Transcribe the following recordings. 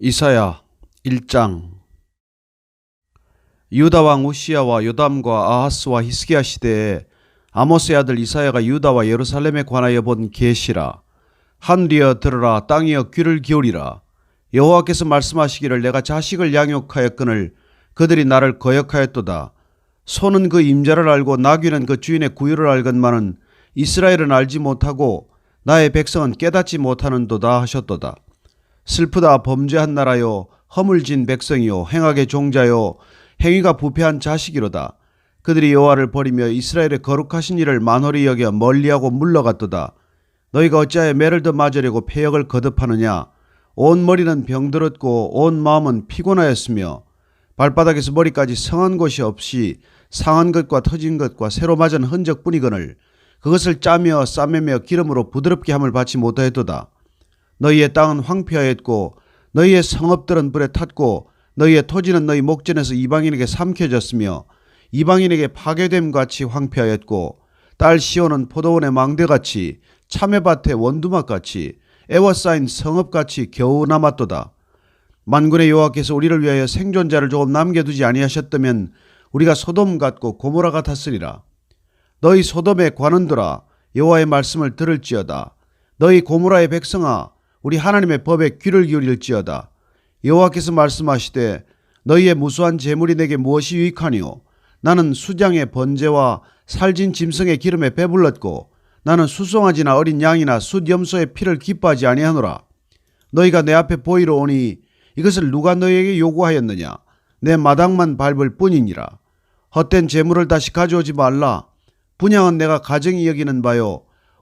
이사야 1장. 유다 왕 우시야와 요담과 아하스와 히스기야 시대에 아모스의 아들 이사야가 유다와 예루살렘에 관하여 본 계시라. 한디어 들으라 땅이여 귀를 기울이라. 여호와께서 말씀하시기를 내가 자식을 양육하였거늘 그들이 나를 거역하였도다. 소는 그 임자를 알고 나귀는 그 주인의 구유를 알건만은 이스라엘은 알지 못하고 나의 백성은 깨닫지 못하는도다 하셨도다 슬프다 범죄한 나라요. 허물진 백성이요. 행악의 종자요. 행위가 부패한 자식이로다. 그들이 여호와를 버리며 이스라엘의 거룩하신 일을 만홀히 여겨 멀리하고 물러갔도다. 너희가 어찌하여 매를 더 맞으려고 폐역을 거듭하느냐? 온 머리는 병들었고 온 마음은 피곤하였으며 발바닥에서 머리까지 성한 곳이 없이 상한 것과 터진 것과 새로 맞은 흔적뿐이거늘 그것을 짜며 싸매며 기름으로 부드럽게 함을 받지 못하였도다 너희의 땅은 황폐하였고 너희의 성읍들은 불에 탔고 너희의 토지는 너희 목전에서 이방인에게 삼켜졌으며 이방인에게 파괴됨 같이 황폐하였고 딸 시온은 포도원의 망대같이 참외밭의 원두막같이 애워싸인 성읍같이 겨우 남았도다. 만군의 여호와께서 우리를 위하여 생존자를 조금 남겨두지 아니하셨다면 우리가 소돔 같고 고모라 같았으리라. 너희 소돔의 관원들아 여호와의 말씀을 들을지어다. 너희 고모라의 백성아 우리 하나님의 법에 귀를 기울일지어다. 여호와께서 말씀하시되 너희의 무수한 재물이 내게 무엇이 유익하니요 나는 수장의 번제와 살진 짐승의 기름에 배불렀고 나는 수송아지나 어린 양이나 숫염소의 피를 기뻐하지 아니하노라. 너희가 내 앞에 보이러 오니 이것을 누가 너희에게 요구하였느냐? 내 마당만 밟을 뿐이니라. 헛된 재물을 다시 가져오지 말라. 분양은 내가 가정이 여기는 바요.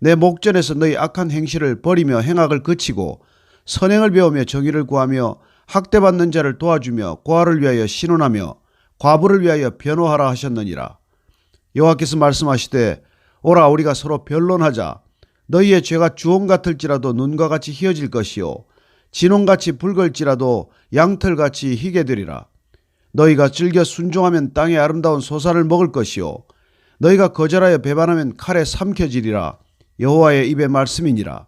내 목전에서 너희 악한 행실을 버리며 행악을 그치고 선행을 배우며 정의를 구하며 학대받는 자를 도와주며 고아를 위하여 신원하며 과부를 위하여 변호하라 하셨느니라. 여호와께서 말씀하시되 오라 우리가 서로 변론하자. 너희의 죄가 주홍 같을지라도 눈과 같이 희어질 것이요 진홍같이 붉을지라도 양털같이 희게 되리라. 너희가 즐겨 순종하면 땅의 아름다운 소사를 먹을 것이요 너희가 거절하여 배반하면 칼에 삼켜지리라. 여호와의 입의 말씀이니라.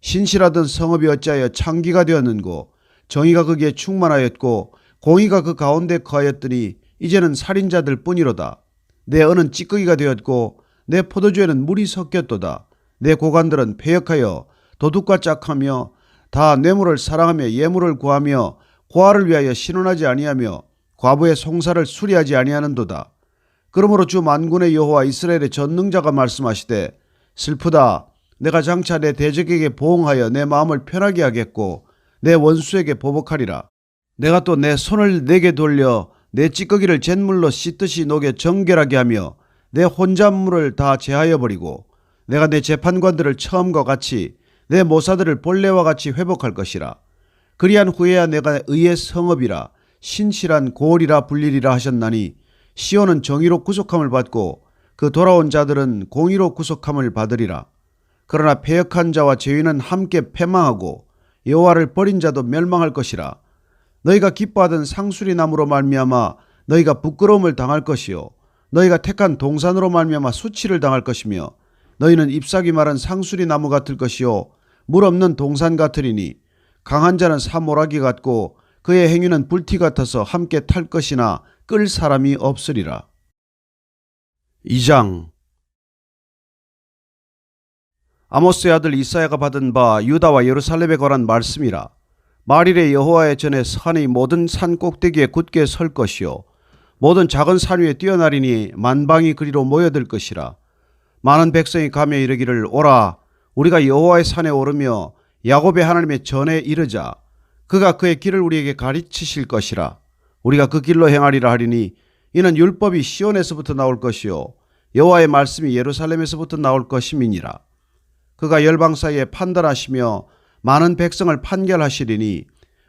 신실하던 성읍이 어찌하여 창기가 되었는고 정의가 거기에 충만하였고 공의가 그 가운데 거하였더니 이제는 살인자들 뿐이로다. 내 은은 찌꺼기가 되었고 내 포도주에는 물이 섞였도다. 내 고관들은 폐역하여 도둑과 짝하며 다 뇌물을 사랑하며 예물을 구하며 고아를 위하여 신원하지 아니하며 과부의 송사를 수리하지 아니하는도다. 그러므로 주 만군의 여호와 이스라엘의 전능자가 말씀하시되 슬프다. 내가 장차 내 대적에게 보응하여 내 마음을 편하게 하겠고 내 원수에게 보복하리라. 내가 또 내 손을 내게 돌려 내 찌꺼기를 잿물로 씻듯이 녹여 정결하게 하며 내 혼잣물을 다 제하여 버리고 내가 내 재판관들을 처음과 같이 내 모사들을 본래와 같이 회복할 것이라. 그리한 후에야 내가 의의 성읍이라 신실한 고을이라 불리리라 하셨나니 시온은 정의로 구속함을 받고 그 돌아온 자들은 공의로 구속함을 받으리라. 그러나 패역한 자와 죄인은 함께 패망하고 여호와를 버린 자도 멸망할 것이라. 너희가 기뻐하던 상수리 나무로 말미암아 너희가 부끄러움을 당할 것이요 너희가 택한 동산으로 말미암아 수치를 당할 것이며 너희는 잎사귀 마른 상수리 나무 같을 것이요 물 없는 동산 같으리니 강한 자는 사모라기 같고 그의 행위는 불티 같아서 함께 탈 것이나 끌 사람이 없으리라. 2장. 아모스의 아들 이사야가 받은 바 유다와 예루살렘에 관한 말씀이라. 말일에 여호와의 전에 산이 모든 산 꼭대기에 굳게 설 것이요. 모든 작은 산 위에 뛰어나리니 만방이 그리로 모여들 것이라. 많은 백성이 가며 이르기를 오라. 우리가 여호와의 산에 오르며 야곱의 하나님의 전에 이르자. 그가 그의 길을 우리에게 가르치실 것이라. 우리가 그 길로 행하리라 하리니 이는 율법이 시온에서부터 나올 것이요 여호와의 말씀이 예루살렘에서부터 나올 것임이니라 그가 열방 사이에 판단하시며 많은 백성을 판결하시리니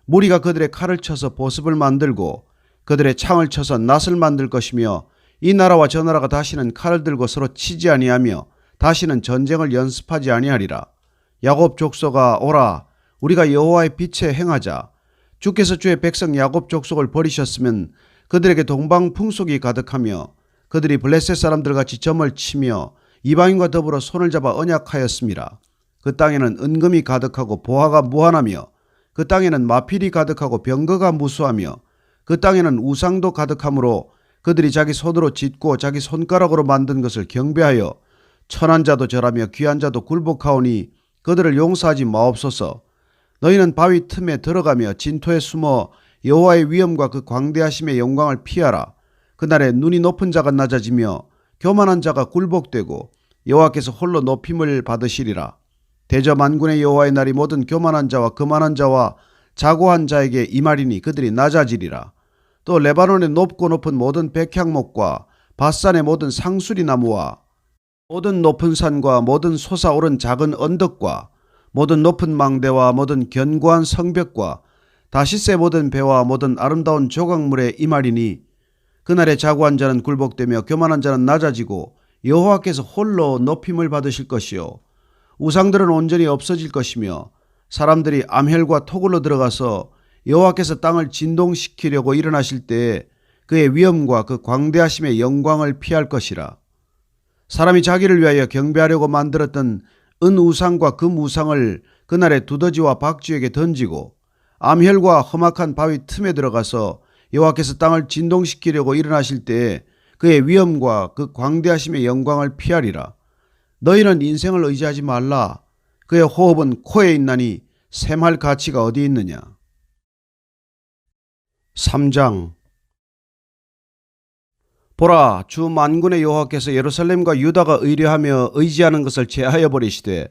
무리가 그들의 칼을 쳐서 보습을 만들고 그들의 창을 쳐서 낫을 만들 것이며 이 나라와 저 나라가 다시는 칼을 들고 서로 치지 아니하며 다시는 전쟁을 연습하지 아니하리라. 야곱 족속아 오라 우리가 여호와의 빛에 행하자. 주께서 주의 백성 야곱 족속을 버리셨으면 그들에게 동방 풍속이 가득하며 그들이 블레셋 사람들 같이 점을 치며 이방인과 더불어 손을 잡아 언약하였습니다. 그 땅에는 은금이 가득하고 보화가 무한하며 그 땅에는 마필이 가득하고 병거가 무수하며 그 땅에는 우상도 가득하므로 그들이 자기 손으로 짓고 자기 손가락으로 만든 것을 경배하여 천한 자도 절하며 귀한 자도 굴복하오니 그들을 용서하지 마옵소서. 너희는 바위 틈에 들어가며 진토에 숨어 여호와의 위엄과 그 광대하심의 영광을 피하라. 그날에 눈이 높은 자가 낮아지며 교만한 자가 굴복되고 여호와께서 홀로 높임을 받으시리라. 대저 만군의 여호와의 날이 모든 교만한 자와 그만한 자와 자고한 자에게 이말이니 그들이 낮아지리라. 또 레바논의 높고 높은 모든 백향목과 바산의 모든 상수리 나무와 모든 높은 산과 모든 솟아오른 작은 언덕과 모든 높은 망대와 모든 견고한 성벽과 다시세 모든 배와 모든 아름다운 조각물의 이말이니 그날에 자고한 자는 굴복되며 교만한 자는 낮아지고 여호와께서 홀로 높임을 받으실 것이요 우상들은 온전히 없어질 것이며 사람들이 암혈과 토굴로 들어가서 여호와께서 땅을 진동시키려고 일어나실 때에 그의 위엄과 그 광대하심의 영광을 피할 것이라. 사람이 자기를 위하여 경배하려고 만들었던 은 우상과 금 우상을 그날에 두더지와 박쥐에게 던지고 암혈과 험악한 바위 틈에 들어가서 여호와께서 땅을 진동시키려고 일어나실 때에 그의 위엄과 그 광대하심의 영광을 피하리라. 너희는 인생을 의지하지 말라. 그의 호흡은 코에 있나니 샘할 가치가 어디 있느냐. 3장 보라 주 만군의 여호와께서 예루살렘과 유다가 의뢰하며 의지하는 것을 제하여 버리시되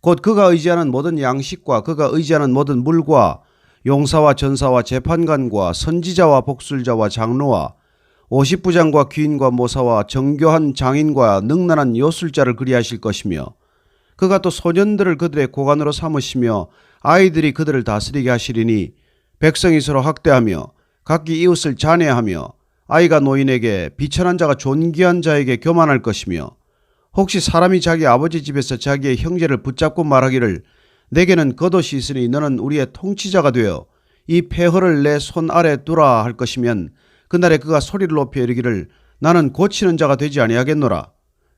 곧 그가 의지하는 모든 양식과 그가 의지하는 모든 물과 용사와 전사와 재판관과 선지자와 복술자와 장로와 오십부장과 귀인과 모사와 정교한 장인과 능란한 요술자를 그리하실 것이며 그가 또 소년들을 그들의 고관으로 삼으시며 아이들이 그들을 다스리게 하시리니 백성이 서로 학대하며 각기 이웃을 잔해하며 아이가 노인에게 비천한 자가 존귀한 자에게 교만할 것이며 혹시 사람이 자기 아버지 집에서 자기의 형제를 붙잡고 말하기를 내게는 겉옷이 있으니 너는 우리의 통치자가 되어 이 폐허를 내 손 아래 두라 할 것이면 그날에 그가 소리를 높여 이르기를 나는 고치는 자가 되지 아니하겠노라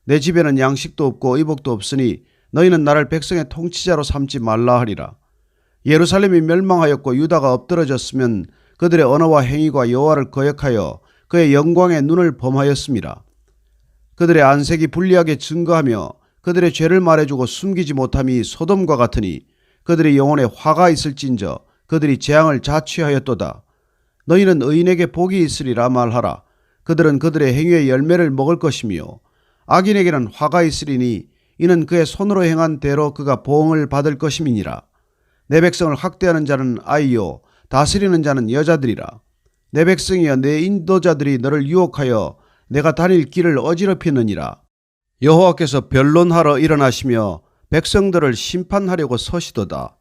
내 집에는 양식도 없고 의복도 없으니 너희는 나를 백성의 통치자로 삼지 말라 하리라 예루살렘이 멸망하였고 유다가 엎드러졌으면 그들의 언어와 행위가 여호와를 거역하여 그의 영광의 눈을 범하였습니다. 그들의 안색이 불리하게 증거하며 그들의 죄를 말해주고 숨기지 못함이 소돔과 같으니 그들의 영혼에 화가 있을진저 그들이 재앙을 자취하였도다. 너희는 의인에게 복이 있으리라 말하라. 그들은 그들의 행위의 열매를 먹을 것이며 악인에게는 화가 있으리니 이는 그의 손으로 행한 대로 그가 보응을 받을 것임이니라. 내 백성을 학대하는 자는 아이요 다스리는 자는 여자들이라. 내 백성이여 내 인도자들이 너를 유혹하여 내가 다닐 길을 어지럽히느니라. 여호와께서 변론하러 일어나시며 백성들을 심판하려고 서시도다.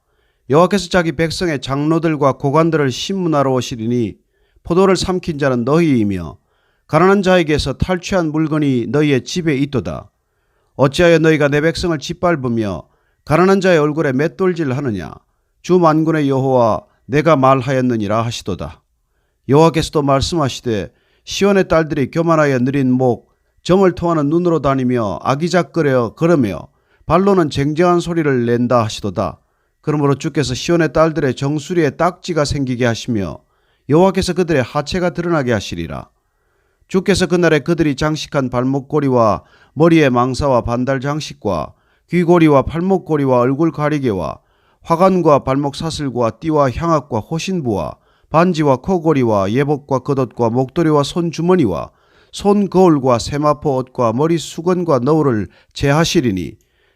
여호와께서 자기 백성의 장로들과 고관들을 신문하러 오시리니 포도를 삼킨 자는 너희이며 가난한 자에게서 탈취한 물건이 너희의 집에 있도다. 어찌하여 너희가 내 백성을 짓밟으며 가난한 자의 얼굴에 맷돌질 하느냐? 주 만군의 여호와 내가 말하였느니라 하시도다. 여호와께서도 말씀하시되 시온의 딸들이 교만하여 느린 목 정을 통하는 눈으로 다니며 아기작거려 걸으며 발로는 쟁쟁한 소리를 낸다 하시도다. 그러므로 주께서 시온의 딸들의 정수리에 딱지가 생기게 하시며 여호와께서 그들의 하체가 드러나게 하시리라. 주께서 그날에 그들이 장식한 발목고리와 머리에 망사와 반달 장식과 귀고리와 팔목고리와 얼굴 가리개와 화관과 발목 사슬과 띠와 향악과 호신부와 반지와 코고리와 예복과 겉옷과 목도리와 손주머니와 손 거울과 세마포 옷과 머리 수건과 너울을 제하시리니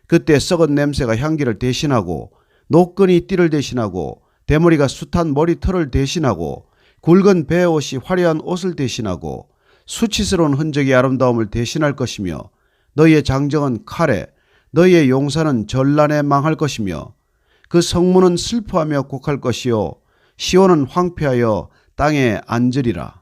그때 썩은 냄새가 향기를 대신하고 노끈이 띠를 대신하고 대머리가 숱한 머리털을 대신하고 굵은 배 옷이 화려한 옷을 대신하고 수치스러운 흔적이 아름다움을 대신할 것이며 너희의 장정은 칼에 너희의 용사는 전란에 망할 것이며 그 성문은 슬퍼하며 곡할 것이요 시온은 황폐하여 땅에 앉으리라.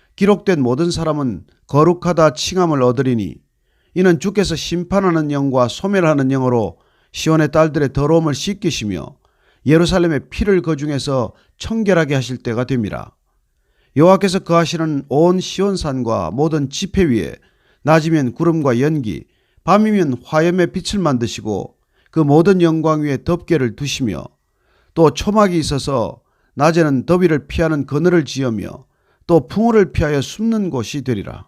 기록된 모든 사람은 거룩하다 칭함을 얻으리니 이는 주께서 심판하는 영과 소멸하는 영으로 시온의 딸들의 더러움을 씻기시며 예루살렘의 피를 그 중에서 청결하게 하실 때가 됨이라. 여호와께서 거하시는 온 시온산과 모든 지폐 위에 낮이면 구름과 연기, 밤이면 화염의 빛을 만드시고 그 모든 영광 위에 덮개를 두시며 또 초막이 있어서 낮에는 더위를 피하는 그늘을 지으며 또 풍우를 피하여 숨는 곳이 되리라.